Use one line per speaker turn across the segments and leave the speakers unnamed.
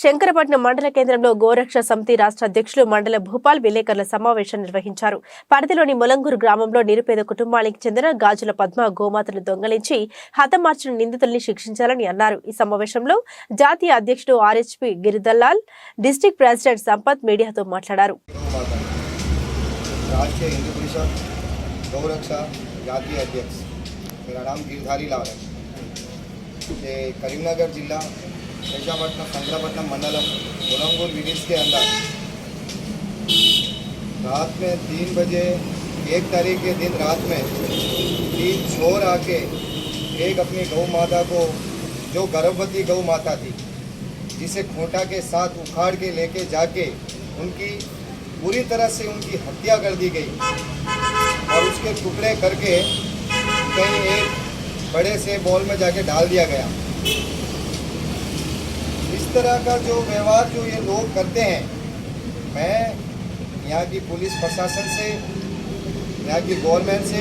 శంకరపట్నం మండల కేంద్రంలో గోరక్ష సమితి రాష్ట్ర అధ్యక్షులు మండల భూపాల్ విలేకరుల సమావేశం నిర్వహించారు. పరిధిలోని ములంగూరు గ్రామంలో నిరుపేద కుటుంబానికి చెందిన గాజుల పద్మ గోమాతను దొంగలించి హతమార్చిన నిందితుల్ని శిక్షించాలని అన్నారు. ఈ సమావేశంలో జాతీయ అధ్యక్షుడు ఆర్హెచ్పి గిరిదల్లాల్ డిస్టిక్ ప్రెసిడెంట్ సంపత్ మీడియాతో మాట్లాడారు.
కరీంనగర్ జిల్లా परिषद गौरक्षा जातीय अध्यक्ष मेरा नाम गिरधारी लाल ये करीमनगर जिला शेषापट्टनम शंकरपट्टनम मंडलम मुलंगूर विलेज के अंदर रात में तीन बजे, एक तारीख के दिन रात में तीन छोर आके एक अपनी गौ माता को, जो गर्भवती गौ माता थी, जिसे खोटा के साथ उखाड़ के लेके जाके उनकी पूरी तरह से उनकी हत्या कर दी गई। और उसके टुकड़े करके कहीं एक बड़े से बॉल में जाके डाल दिया गया। इस तरह का जो व्यवहार जो ये लोग करते हैं, मैं यहाँ की पुलिस प्रशासन से, यहाँ की गवर्नमेंट से,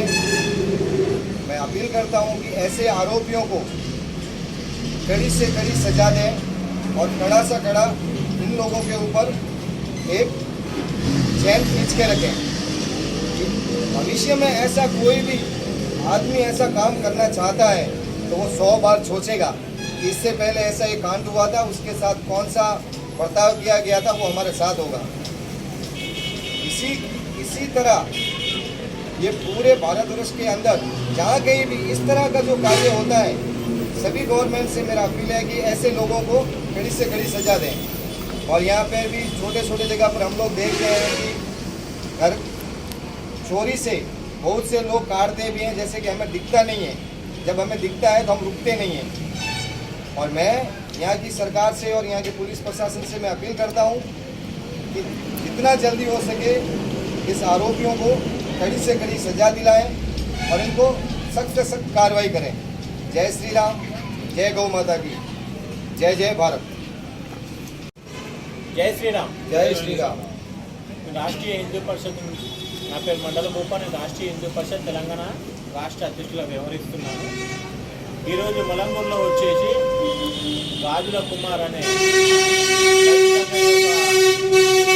मैं अपील करता हूँ कि ऐसे आरोपियों को कड़ी से कड़ी सजा दें और कड़ा सा कड़ा इन लोगों के ऊपर एक चैन खींच के रखें। भविष्य में ऐसा कोई भी आदमी ऐसा काम करना चाहता है तो वो सौ बार सोचेगा। इससे पहले ऐसा एक कांड हुआ था, उसके साथ कौन सा बर्ताव किया गया था वो हमारे साथ होगा। इसी इसी तरह ये पूरे भारतवर्ष के अंदर जहाँ कहीं भी इस तरह का जो कार्य होता है, सभी गवर्नमेंट से मेरा अपील है कि ऐसे लोगों को कड़ी से कड़ी सजा दें। और यहाँ पर भी छोटे छोटे जगह पर हम लोग देख रहे हैं कि घर चोरी से बहुत से लोग काटते भी हैं, जैसे कि हमें दिखता नहीं है। जब हमें दिखता है तो हम रुकते नहीं हैं। और मैं यहाँ की सरकार से और यहाँ के पुलिस प्रशासन से मैं अपील करता हूँ कि जितना जल्दी हो सके इस आरोपियों को कड़ी से कड़ी सजा दिलाएं और इनको सख्त से सख्त कार्रवाई करें जय श्री राम जय गौ माता की जय जय भारत
జై శ్రీరామ్
जय श्री राम
రాష్ట్రీయ హిందూ పరిషత్ నా పేరు మండల భూపా నేను రాష్ట్రీయ హిందూ పరిషత్ తెలంగాణ రాష్ట్ర అధ్యక్షులుగా వ్యవహరిస్తున్నాను ఈరోజు మొలంగూరులో వచ్చేసి రాజుల కుమార్ అనే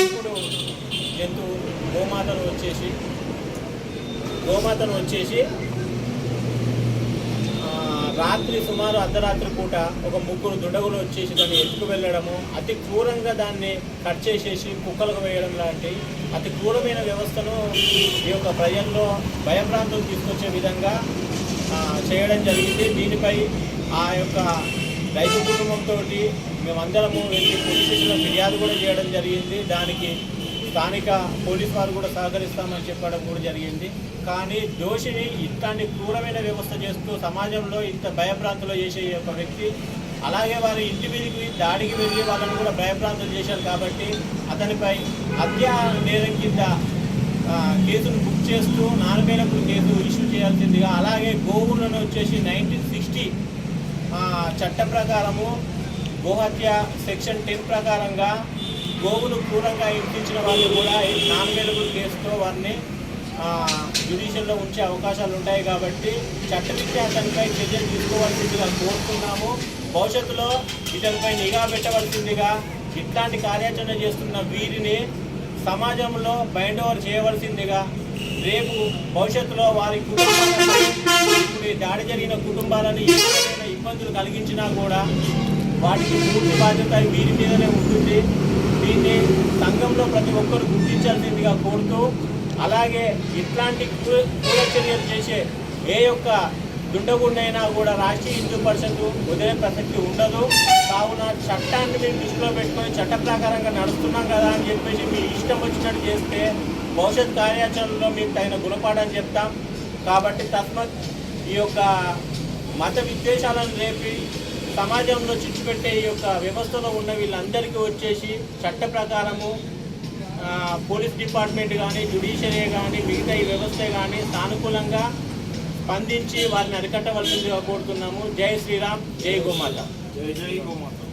ఇప్పుడు జంతువు గోమాతను వచ్చేసి గోమాతను వచ్చేసి రాత్రి సుమారు అర్ధరాత్రి పూట ఒక ముగ్గురు దుండగులు వచ్చేసి దాన్ని ఎత్తుకు వెళ్ళడము అతి క్రూరంగా దాన్ని కట్ చేసేసి కుక్కలకు వేయడం లాంటి అతి క్రూరమైన వ్యవస్థను ఈ యొక్క ప్రజల్లో భయభ్రాంతులు తీసుకొచ్చే విధంగా చేయడం జరిగింది. దీనిపై ఆ యొక్క రైతు కుటుంబంతో మేమందరము వెళ్ళి పోలీసులో ఫిర్యాదు కూడా చేయడం జరిగింది. దానికి స్థానిక పోలీస్ వారు కూడా సహకరిస్తామని చెప్పడం కూడా జరిగింది. కానీ దోషిని ఇట్లాంటి క్రూరమైన వ్యవస్థ చేస్తూ సమాజంలో ఇంత భయభ్రాంతులు చేసే ఒక యొక్క వ్యక్తి అలాగే వారి ఇంటి మీదకి దాడికి వెళ్ళి వాళ్ళని కూడా భయభ్రాంతులు చేశారు కాబట్టి అతనిపై హత్య నేరం కింద కేసును బుక్ చేస్తూ నాలుగైనప్పుడు కేసు ఇష్యూ చేయాల్సిందిగా అలాగే గోవులను వచ్చేసి నైన్టీన్ సిక్స్టీ చట్ట ప్రకారము గోహత్య సెక్షన్ టెన్ ప్రకారంగా గోవులు క్రూరంగా ఇప్పించిన వాళ్ళు కూడా ఈ కేసుతో వారిని జ్యుడిషియల్లో ఉంచే అవకాశాలు ఉంటాయి కాబట్టి చట్టరీత్యా అతనిపై చర్యలు తీసుకోవాల్సిందిగా కోరుతున్నాము. భవిష్యత్తులో ఇతనిపై నిఘా పెట్టవలసిందిగా ఇట్లాంటి కార్యాచరణ చేస్తున్న వీరిని సమాజంలో బైండ్ ఓవర్ చేయవలసిందిగా రేపు భవిష్యత్తులో వారి కుటుంబాలను దాడి జరిగిన కుటుంబాలను ఏదైనా ఇబ్బందులు కలిగించినా కూడా వాటికి పూర్తి బాధ్యత వీరి మీదనే ఉంటుంది. దీన్ని సంఘంలో ప్రతి ఒక్కరు గుర్తించాల్సిందిగా కోరుతూ అలాగే ఇట్లాంటి కూల చర్యలు చేసే ఏ యొక్క దుండగుండైనా కూడా రాష్ట్రీయ హిందూ పరిషత్ వదిలే ప్రసక్తి ఉండదు. కావున చట్టాన్ని మేము దృష్టిలో పెట్టుకొని చట్ట ప్రకారంగా నడుస్తున్నాం కదా అని చెప్పేసి మీ ఇష్టం వచ్చినట్టు చేస్తే భవిష్యత్ కార్యాచరణలో మీకు తగిన గుణపాఠం చెప్తాం. కాబట్టి తస్మత్ ఈ యొక్క మత విద్వేషాలను రేపి సమాజంలో చిచ్చుపెట్టే ఈ యొక్క వ్యవస్థలో ఉన్న వీళ్ళందరికీ వచ్చేసి చట్ట ప్రకారము పోలీస్ డిపార్ట్మెంట్ కానీ జుడిషియరీ కానీ మిగతా ఈ వ్యవస్థ కానీ సానుకూలంగా స్పందించి వారిని అరికట్టవలసిందిగా కోరుతున్నాము. జై శ్రీరామ్ జై గోమాత.
జై జై గోమాత.